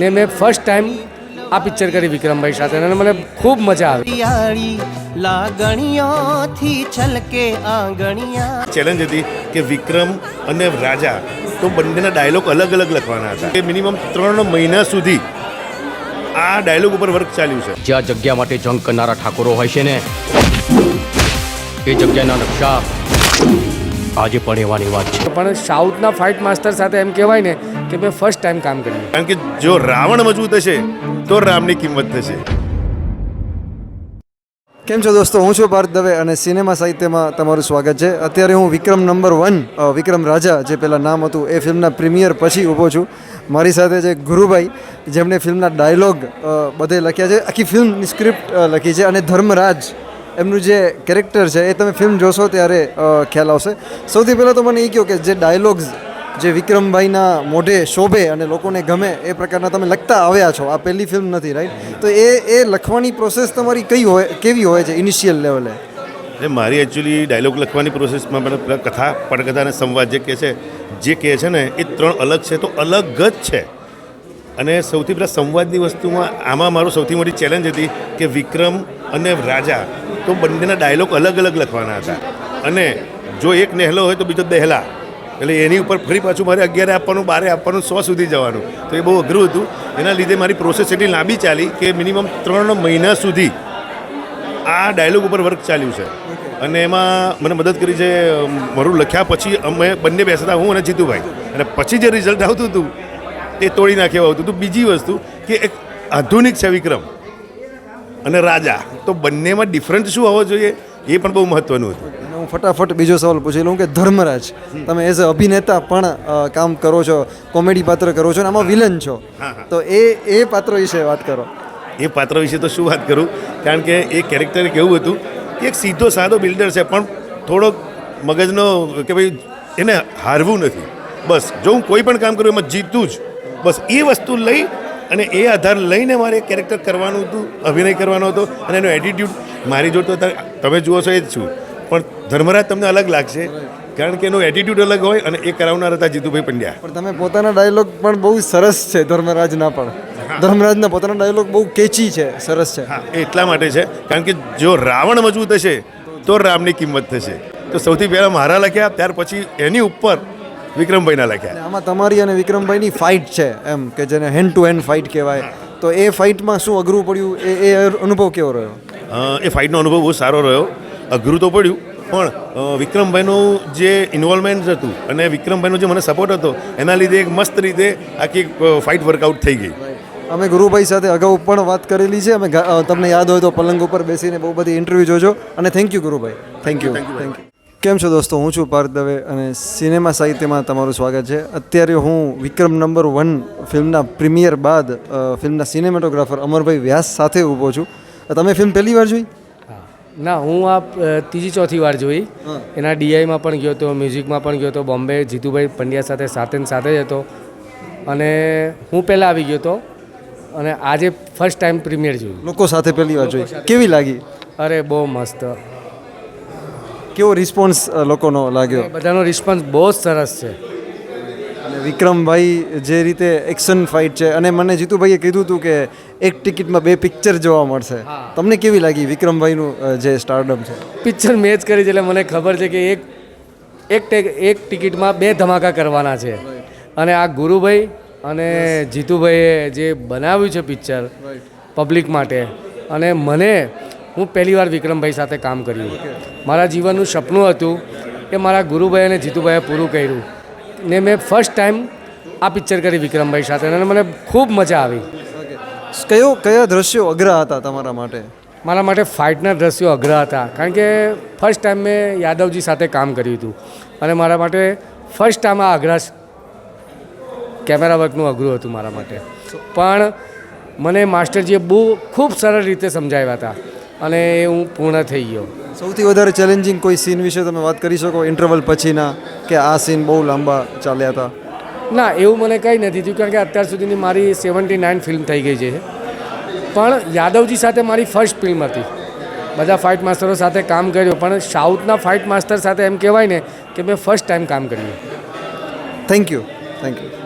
ને મેં first time આ પિક્ચર કરી વિક્રમભાઈ સાથે અને મને ખૂબ મજા આવી. લાગણીઓથી છલકે આંગણિયા. ચેલેન્જ હતી કે વિક્રમ અને રાજા તો બંનેના ડાયલોગ અલગ અલગ લખવાના હતા. કે મિનિમમ ત્રણ મહિના સુધી આ ડાયલોગ ઉપર વર્ક ચાલ્યું છે. જ્યાં જગ્યા માટે જંગ કરનારા ઠાકોરો હોય છે ને એ જગ્યાના નકશા આજે પણ એવાની વાત છે. પણ સાઉથના ફાઇટ માસ્ટર સાથે એમ કહેવાય ને કે મેં ફર્સ્ટ ટાઈમ કામ કર્યું. કારણ કે જો રાવણ મજબૂત હશે તો રામની કિંમત થશે. કેમ છો દોસ્તો? હું છું પાર્થ દવે અને સિનેમા સાહિત્યમાં તમારું સ્વાગત છે. અત્યારે હું વિક્રમ નંબર વન વિક્રમ રાજા જે પહેલાં નામ હતું એ ફિલ્મના પ્રીમિયર પછી ઊભો છું. મારી સાથે છે ગુરુભાઈ જેમણે ફિલ્મના ડાયલોગ બધે લખ્યા છે. આખી ફિલ્મની સ્ક્રિપ્ટ લખી છે અને ધર્મરાજ એમનું જે કેરેક્ટર છે, એ તમે ફિલ્મ જોશો ત્યારે ખ્યાલ આવશે. સૌથી પહેલાં તો મને એ કહો કે જે ડાયલોગ્સ જે વિક્રમભાઈના મોઢે શોભે અને લોકોને ગમે, એ પ્રકારના તમે લખતા આવ્યા છો. આ પહેલી ફિલ્મ નથી રાઈટ તો એ એ લખવાની પ્રોસેસ તમારી કઈ હોય, કેવી હોય છે ઇનિશિયલ લેવલે એટલે મારી એકચ્યુઅલી ડાયલોગ લખવાની પ્રોસેસમાં મને કથા, પટકથા અને સંવાદ જે કહે છે, જે કહે છે ને, એ ત્રણ અલગ છે, તો અલગ જ છે. અને સૌથી પહેલાં સંવાદની વસ્તુમાં આમાં મારું સૌથી મોટી ચેલેન્જ હતી કે વિક્રમ અને રાજા તો બંનેના ડાયલોગ અલગ અલગ લખવાના હતા. અને જો એક નહેલો હોય તો બીજો દહેલા. એટલે એની ઉપર ફરી પાછું મારે અગિયારે આપવાનું, બારે આપવાનું, સો સુધી જવાનું. તો એ બહુ અઘરું હતું. એના લીધે મારી પ્રોસેસ એટલી લાંબી ચાલી કે મિનિમમ ત્રણ મહિના સુધી આ ડાયલોગ ઉપર વર્ક ચાલ્યું છે. અને એમાં મને મદદ કરી છે મારું લખ્યા પછી અમે બંને બેસતા હું અને જીતુભાઈ. અને પછી જે રિઝલ્ટ આવતું હતું તે તોડી નાખ્યું આવતું હતું. બીજી વસ્તુ કે એક આધુનિક છે વિક્રમ. અને રાજા. તો બંનેમાં ડિફરન્સ શું હોવો જોઈએ? એ પણ બહુ મહત્વનું હતું. હું ફટાફટ બીજો સવાલ પૂછી લઉં કે ધર્મરાજ તમે એઝ અ અભિનેતા પણ કામ કરો છો કોમેડી પાત્ર કરો છો અને આમાં વિલન છો. તો એ એ પાત્ર વિશે વાત કરો. એ પાત્ર વિશે તો શું વાત કરું? કારણ કે એ કેરેક્ટર કેવું હતું કે એક સીધો સાદો બિલ્ડર છે પણ થોડોક મગજનો કે ભાઈ એને હારવું નથી. બસ જો હું કોઈ પણ કામ કરું એમાં જીતું જ. બસ એ વસ્તુ લઈ અને એ આધાર લઈને મારે કેરેક્ટર કરવાનું હતું અભિનય કરવાનો હતો અને એનો એટીટ્યૂડ મારી જોડે તો તમે જુઓ છો એ જ છું. પણ ધર્મરાજ તમને અલગ લાગશે કારણ કે એનો એટીટ્યૂડ અલગ હોય અને એ કરાવનાર હતા જીતુભાઈ પંડ્યા. પણ તમે પોતાના ડાયલોગ પણ બહુ સરસ છે ધર્મરાજના પણ. ધર્મરાજના પોતાના ડાયલોગ બહુ કેચી છે સરસ છે. હા એટલા માટે છે કારણ કે જો રાવણ મજબૂત હશે તો રામની કિંમત થશે. તો સૌથી પહેલાં મારા લખ્યા ત્યાર પછી એની ઉપર વિક્રમભાઈના લખ્યા. આમાં તમારી અને વિક્રમભાઈની ફાઇટ છે એમ કે જેને હેન્ડ ટુ હેન્ડ ફાઇટ કહેવાય. તો એ ફાઇટમાં શું અઘરું પડ્યું? એ એ અનુભવ કેવો રહ્યો? એ ફાઇટનો અનુભવ બહુ સારો રહ્યો. અઘરું તો પડ્યું પણ વિક્રમભાઈનું જે ઇન્વોલ્વમેન્ટ હતું અને વિક્રમભાઈનો જે મને સપોર્ટ હતો એના લીધે એક મસ્ત રીતે આખી ફાઇટ વર્કઆઉટ થઈ ગઈ. અમે ગુરુભાઈ સાથે અગાઉ પણ વાત કરેલી છે. અમે તમને યાદ હોય તો પલંગ ઉપર બેસીને બહુ બધી ઇન્ટરવ્યૂ જોજો. અને thank you Gurubhai. Thank you thank you કેમ છો દોસ્તો? હું છું પાર્થ દવે અને સિનેમા સાહિત્યમાં તમારું સ્વાગત છે. અત્યારે હું વિક્રમ નંબર વન ફિલ્મના પ્રીમિયર બાદ ફિલ્મના સિનેમેટોગ્રાફર અમરભાઈ વ્યાસ સાથે ઊભો છું. તમે ફિલ્મ પહેલી વાર જોઈ. ના હું આ ત્રીજી ચોથી વાર જોઈ. એના ડીઆઈમાં પણ ગયો હતો મ્યુઝિકમાં પણ ગયો હતો બોમ્બે જીતુભાઈ પંડ્યા સાથે સાથે સાથે જ હતો. અને હું પહેલાં આવી ગયો હતો અને આજે ફર્સ્ટ ટાઈમ પ્રીમિયર જોયું. લોકો સાથે પહેલી વાર જોઈ. કેવી લાગી? અરે બહુ મસ્ત. કેવો રિસ્પોન્સ લોકોનો લાગ્યો? બધાનો રિસ્પોન્સ બહુ જ સરસ છે. અને વિક્રમભાઈ જે રીતે એક્શન ફાઇટ છે અને મને જીતુભાઈએ કીધું હતું કે એક ટિકિટમાં બે પિક્ચર જોવા મળશે. તમને કેવી લાગી વિક્રમભાઈનું જે સ્ટારડમ છે? પિક્ચર મેચ કરી છે એટલે મને ખબર છે કે એક એક ટેક- એક ટિકિટમાં બે ધમાકા કરવાના છે. અને આ ગુરુભાઈ અને જીતુભાઈએ જે બનાવ્યું છે પિક્ચર પબ્લિક માટે. અને મને હું પહેલીવાર વિક્રમભાઈ સાથે કામ કર્યું. મારા જીવનનું સપનું હતું એ મારા ગુરુભાઈ અને જીતુભાઈએ પૂરું કર્યું. ને મેં ફર્સ્ટ ટાઈમ આ પિક્ચર કરી વિક્રમભાઈ સાથે અને મને ખૂબ મજા આવી. કયો કયા દ્રશ્યો અઘરા હતા તમારા માટે? મારા માટે ફાઇટના દ્રશ્યો અઘરા હતા. કારણ કે ફર્સ્ટ ટાઈમ મેં યાદવજી સાથે કામ કર્યું હતું. અને મારા માટે ફર્સ્ટ ટાઈમ આ અઘરા કેમેરા વર્કનું અઘરું હતું મારા માટે. પણ મને માસ્ટરજીએ બહુ ખૂબ સરળ રીતે સમજાવ્યા હતા. અને એ હું પૂર્ણ થઈ ગયો. સૌથી વધારે ચેલેન્જિંગ કોઈ સીન વિશે તમે વાત કરી શકો? ઇન્ટરવલ પછીના કે આ સીન બહુ લાંબા ચાલ્યા હતા? ના એવું મને કંઈ નથી થયું કારણ કે અત્યાર સુધીની મારી સેવન્ટી નાઇન ફિલ્મ થઈ ગઈ છે. પણ યાદવજી સાથે મારી ફર્સ્ટ ફિલ્મ હતી. બધા ફાઇટ માસ્ટરો સાથે કામ કર્યું પણ સાઉથના ફાઇટ માસ્ટર સાથે એમ કહેવાય ને કે મેં ફર્સ્ટ ટાઈમ કામ કર્યું. Thank you thank you